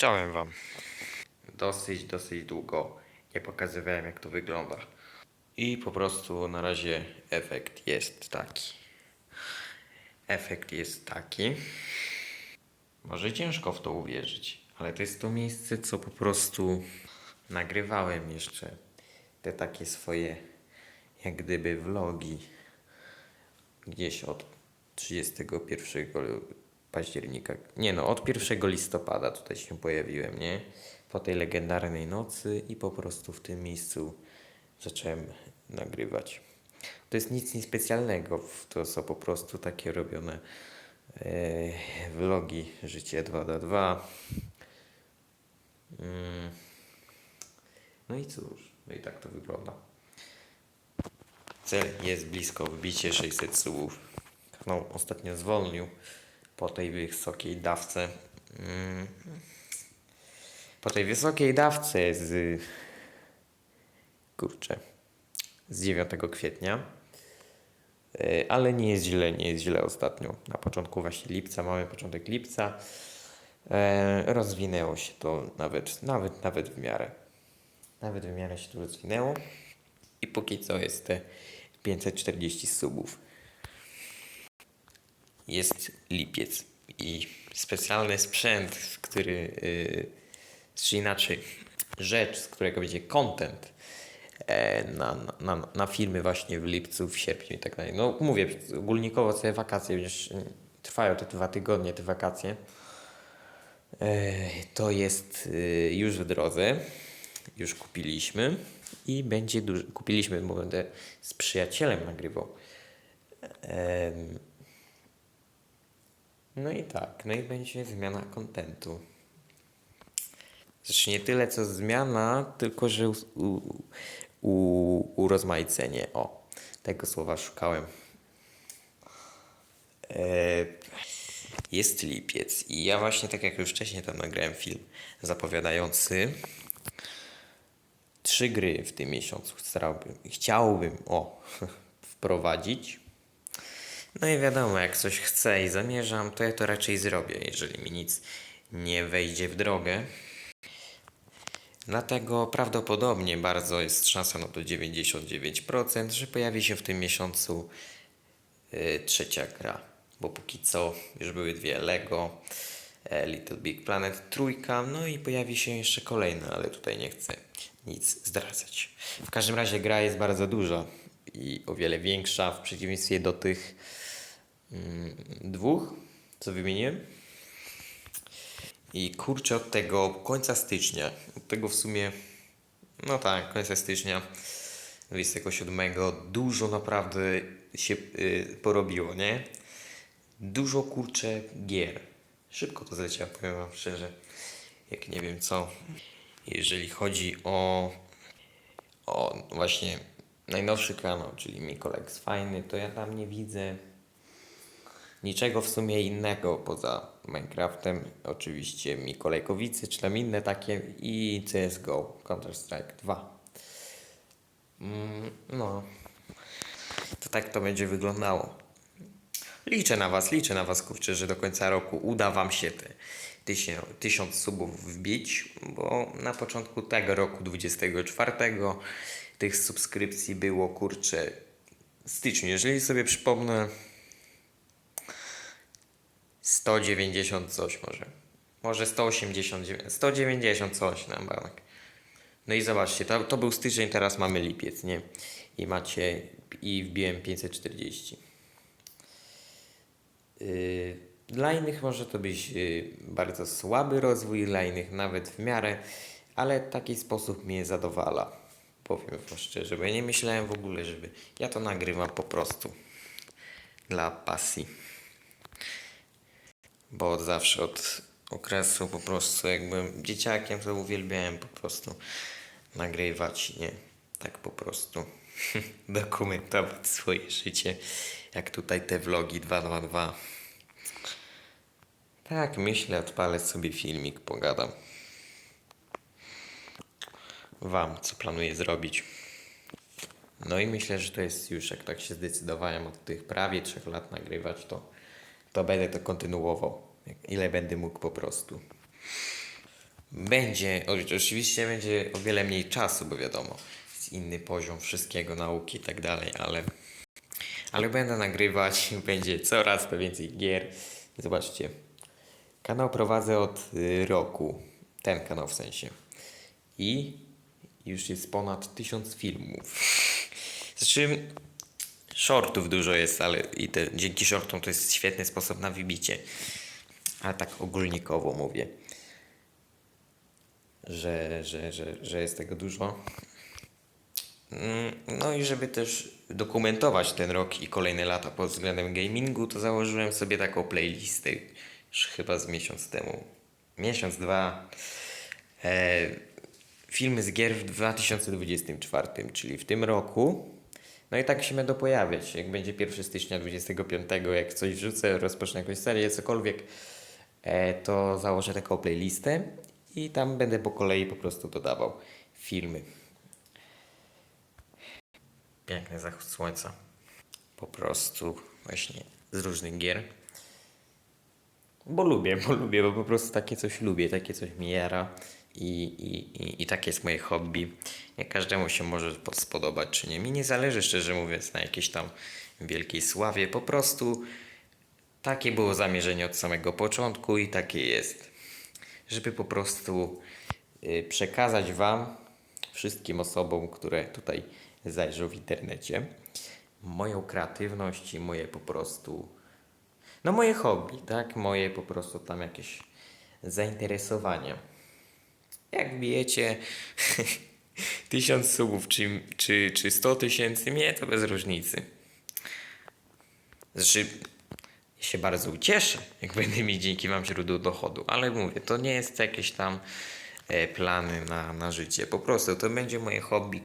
Chciałem wam. Dosyć, dosyć długo nie pokazywałem jak to wygląda. I po prostu na razie efekt jest taki. Efekt jest taki. Może ciężko w to uwierzyć, ale to jest to miejsce, co po prostu nagrywałem jeszcze te takie swoje, jak gdyby vlogi gdzieś od 31 października. Nie no, od 1 listopada tutaj się pojawiłem, nie? Po tej legendarnej nocy i po prostu w tym miejscu zacząłem nagrywać. To jest nic niespecjalnego, to są po prostu takie robione e, vlogi Życie 2 Mm. No i cóż, no i tak to wygląda. Cel jest blisko, wbicie 600 subów. Kanał ostatnio zwolnił po tej wysokiej dawce. Mm. Po tej wysokiej dawce z. Kurczę. Z 9 kwietnia. E, Ale nie jest źle, nie jest źle ostatnio. Na początku właśnie lipca, mamy początek lipca. E, rozwinęło się to nawet, nawet, nawet w miarę. Nawet w miarę się to rozwinęło. I póki co jest te 540 subów. Jest lipiec i specjalny sprzęt, który, yy, czy inaczej, rzecz, z którego będzie content e, na, na, na, filmy właśnie w lipcu, w sierpniu i tak dalej. No mówię, ogólnikowo sobie wakacje, już trwają te dwa tygodnie, te wakacje. E, To jest y, już w drodze. Już kupiliśmy i będzie dużo. Kupiliśmy, bo będę z przyjacielem nagrywał. No i tak, no i będzie zmiana kontentu. Zresztą nie tyle co zmiana, tylko że u, u, u, urozmaicenie. O, tego słowa szukałem. E, jest lipiec i ja właśnie tak jak już wcześniej tam nagrałem film zapowiadający trzy gry w tym miesiącu starałbym, chciałbym o wprowadzić. No i wiadomo, jak coś chcę i zamierzam, to ja to raczej zrobię, jeżeli mi nic nie wejdzie w drogę. Dlatego prawdopodobnie bardzo jest szansa no to 99%, że pojawi się w tym miesiącu y, trzecia gra. Bo póki co już były dwie Lego, e, Little Big Planet trójka, no i pojawi się jeszcze kolejna, ale tutaj nie chcę nic zdradzać. W każdym razie gra jest bardzo duża i o wiele większa w przeciwieństwie do tych dwóch, co wymieniłem. I kurczę od tego końca stycznia, od tego w sumie, no tak, końca stycznia 27 dużo naprawdę się y, porobiło, nie? Dużo kurczę gier. Szybko to zleciało, powiem wam szczerze. Jak nie wiem co. Jeżeli chodzi o, o właśnie najnowszy kanał, czyli Mikolex Fajny, to ja tam nie widzę niczego w sumie innego poza Minecraftem. Oczywiście Mikolejkowicy, czy tam inne takie i CSGO, Counter-Strike 2. Mm, no, to tak to będzie wyglądało. Liczę na Was, liczę na Was, kurczę, że do końca roku uda Wam się te tysiąc, tysiąc subów wbić, bo na początku tego roku, 24, tych subskrypcji było, kurczę, styczniu. Jeżeli sobie przypomnę, 190 coś może. Może 189, 190 coś na bank. No i zobaczcie, to, to był styczeń, teraz mamy lipiec, nie? I macie, i wbiłem 540. Yy, Dla innych może to być yy, bardzo słaby rozwój, dla innych nawet w miarę, ale taki sposób mnie zadowala. Powiem wam szczerze, bo ja nie myślałem w ogóle, żeby. Ja to nagrywam po prostu dla pasji. Bo od zawsze od okresu po prostu jak byłem dzieciakiem, to uwielbiałem po prostu nagrywać, nie? Tak po prostu dokumentować swoje życie, jak tutaj te vlogi 222. Tak, myślę, odpalę sobie filmik, pogadam. Wam, co planuję zrobić. No i myślę, że to jest już, jak tak się zdecydowałem od tych prawie trzech lat nagrywać, to, to będę to kontynuował. Ile będę mógł po prostu. Będzie, oczywiście będzie o wiele mniej czasu, bo wiadomo, jest inny poziom wszystkiego, nauki i tak dalej, ale, ale będę nagrywać, będzie coraz więcej gier. Zobaczcie, kanał prowadzę od y, roku, ten kanał w sensie. I już jest ponad tysiąc filmów. Znaczy, shortów dużo jest, ale i te, dzięki shortom to jest świetny sposób na wybicie. Ale tak ogólnikowo mówię że, że, że, że jest tego dużo. Mm, No i żeby też dokumentować ten rok i kolejne lata pod względem gamingu, to założyłem sobie taką playlistę już chyba z miesiąc temu. Miesiąc, dwa. E, filmy z gier w 2024, czyli w tym roku. No i tak się będą pojawiać. Jak będzie 1 stycznia 25, jak coś wrzucę, rozpocznę jakąś serię, cokolwiek, e, to założę taką playlistę i tam będę po kolei po prostu dodawał filmy. Piękny zachód słońca. Po prostu właśnie z różnych gier. Bo lubię, bo lubię, bo po prostu takie coś lubię, takie coś mi jara i, i, i, i takie jest moje hobby. Nie każdemu się może po- spodobać, czy nie. Mi nie zależy, szczerze mówiąc, na jakiejś tam wielkiej sławie. Po prostu takie było zamierzenie od samego początku i takie jest. Żeby po prostu y, przekazać Wam, wszystkim osobom, które tutaj zajrzą w internecie, moją kreatywność i moje po prostu no moje hobby, tak? Moje po prostu tam jakieś zainteresowania. Jak wbijecie tysiąc subów czy, czy, czy 100 tysięcy, mnie to bez różnicy. Znaczy, się bardzo ucieszę, jak będę mieć dzięki Wam źródło dochodu, ale mówię, to nie jest jakieś tam e, plany na, na życie. Po prostu to będzie moje hobby,